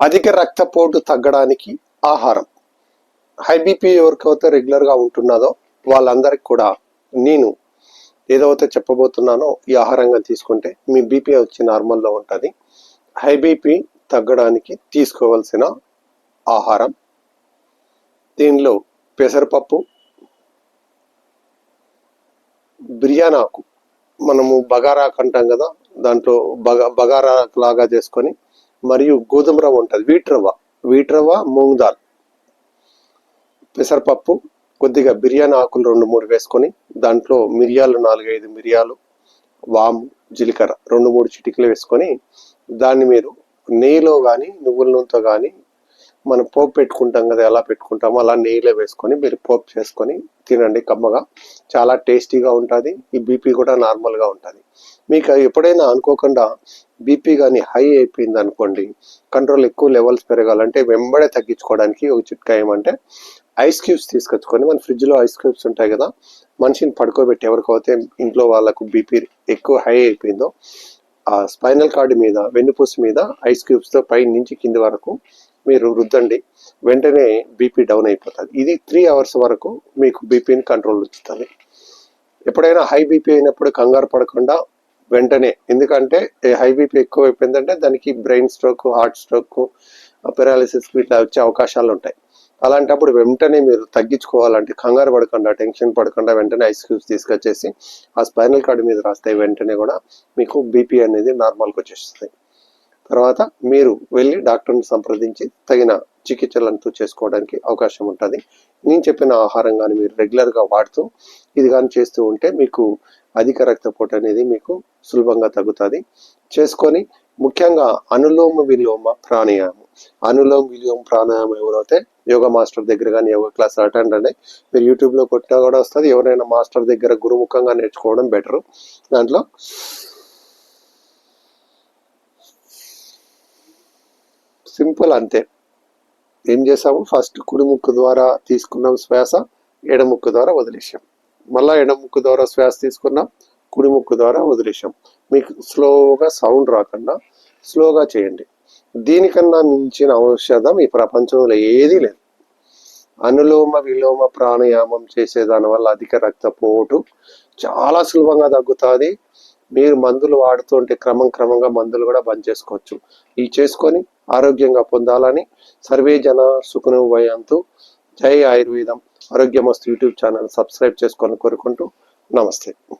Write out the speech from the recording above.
అధిక రక్తపోటు తగ్గడానికి ఆహారం. హై బీపీ ఎవరికైతే రెగ్యులర్గా ఉంటున్నదో వాళ్ళందరికి కూడా నేను ఏదైతే చెప్పబోతున్నానో ఈ ఆహారంగా తీసుకుంటే మీ బీపీ వచ్చి నార్మల్లో ఉంటుంది. హై బీపీ తగ్గడానికి తీసుకోవాల్సిన ఆహారం దీనిలో పెసరపప్పు బిర్యానాకు మనము బగారాకు అంటాం కదా దాంట్లో బగ బగారా లాగా చేసుకొని మరియు గోధుమ రవ్వ ఉంటుంది. వీట్ రవ్వ. వీట్ రవ్వ మూంగ్ దాల్. పెసరపప్పు కొద్దిగా బిర్యానీ ఆకులు రెండు మూడు వేసుకొని దాంట్లో మిరియాలు నాలుగైదు మిరియాలు వాము జీలకర్ర రెండు మూడు చిటికలు వేసుకొని దాన్ని మీరు నెయ్యిలో కానీ నువ్వుల నూనెతో కానీ మనం పోపు పెట్టుకుంటాం కదా ఎలా పెట్టుకుంటామో అలా నెయ్యిలో వేసుకొని మీరు పోపు చేసుకొని తినండి కమ్మగా. చాలా టేస్టీగా ఉంటుంది. ఈ బీపీ కూడా నార్మల్గా ఉంటుంది. మీకు ఎప్పుడైనా అనుకోకుండా బీపీ కానీ హై అయిపోయింది అనుకోండి కంట్రోల్ ఎక్కువ లెవెల్స్ పెరగాలంటే వెంబడే తగ్గించుకోవడానికి ఒక చిట్కా ఏమంటే ఐస్ క్యూబ్స్ తీసుకొచ్చుకొని మన ఫ్రిడ్జ్లో ఐస్ క్యూబ్స్ ఉంటాయి కదా మనిషిని పడుకోబెట్టి ఎవరికైతే ఇంట్లో వాళ్ళకు బీపీ ఎక్కువ హై అయిపోయిందో ఆ స్పైనల్ కార్డు మీద వెన్నుపూస మీద ఐస్ క్యూబ్స్తో పై నుంచి కింది వరకు మీరు రుద్దండి. వెంటనే బీపీ డౌన్ అయిపోతుంది. ఇది త్రీ అవర్స్ వరకు మీకు బీపీని కంట్రోల్ ఉంచుతుంది ఎప్పుడైనా హై బీపీ అయినప్పుడు కంగారు పడకుండా వెంటనే ఎందుకంటే హై బీపీ ఎక్కువ అయిపోయిందంటే దానికి brain stroke heart stroke paralysis ఇట్లా వచ్చే అవకాశాలు ఉంటాయి అలాంటప్పుడు వెంటనే మీరు తగ్గించుకోవాలంటే కంగారు పడకుండా టెన్షన్ పడకుండా వెంటనే ఐస్ క్యూబ్స్ తీసుకొచ్చేసి ఆ స్పైనల్ కార్డు మీద రాస్తే వెంటనే కూడా మీకు బీపీ అనేది నార్మల్కి వచ్చేస్తుంది. తర్వాత మీరు వెళ్ళి డాక్టర్ని సంప్రదించి తగిన చికిత్సలంతా చేసుకోవడానికి అవకాశం ఉంటుంది. నేను చెప్పిన ఆహారం కానీ మీరు రెగ్యులర్గా వాడుతూ ఇది కానీ చేస్తూ ఉంటే మీకు అధిక రక్తపోటు అనేది మీకు సులభంగా తగ్గుతుంది. చేసుకొని ముఖ్యంగా అనులోమ విలోమ ప్రాణాయామం. అనులోమ విలోమ ప్రాణాయామం ఎవరైతే యోగా మాస్టర్ దగ్గర కానీ యోగా క్లాస్ అటెండ్ అని మీరు యూట్యూబ్లో కొట్టినా కూడా వస్తుంది. ఎవరైనా మాస్టర్ దగ్గర గురుముఖంగా నేర్చుకోవడం బెటర్. దాంట్లో సింపుల్ అంతే. ఏం చేసాము? ఫస్ట్ కుడి ముక్కు ద్వారా తీసుకున్నాం శ్వాస ఎడముక్కు ద్వారా వదిలేసాం మళ్ళా ఎడ ముక్కు ద్వారా శ్వాస తీసుకున్నాం కుడి ముక్కు ద్వారా వదిలేసాం మీకు స్లోగా సౌండ్ రాకుండా స్లోగా చేయండి. దీనికన్నా మించిన ఔషధం ఈ ప్రపంచంలో ఏదీ లేదు. అనులోమ విలోమ ప్రాణాయామం చేసే దాని వల్ల అధిక రక్తపోటు చాలా సులభంగా తగ్గుతుంది. మీరు మందులు వాడుతుంటే క్రమం క్రమంగా మందులు కూడా బంద్ చేసుకోవచ్చు. ఇవి చేసుకొని ఆరోగ్యంగా పొందాలని సర్వే జన సుఖను వయంతు జై ఆయుర్వేదం. ఆరోగ్యమస్తు యూట్యూబ్ ఛానల్ సబ్స్క్రైబ్ చేసుకొని కోరుకుంటూ నమస్తే.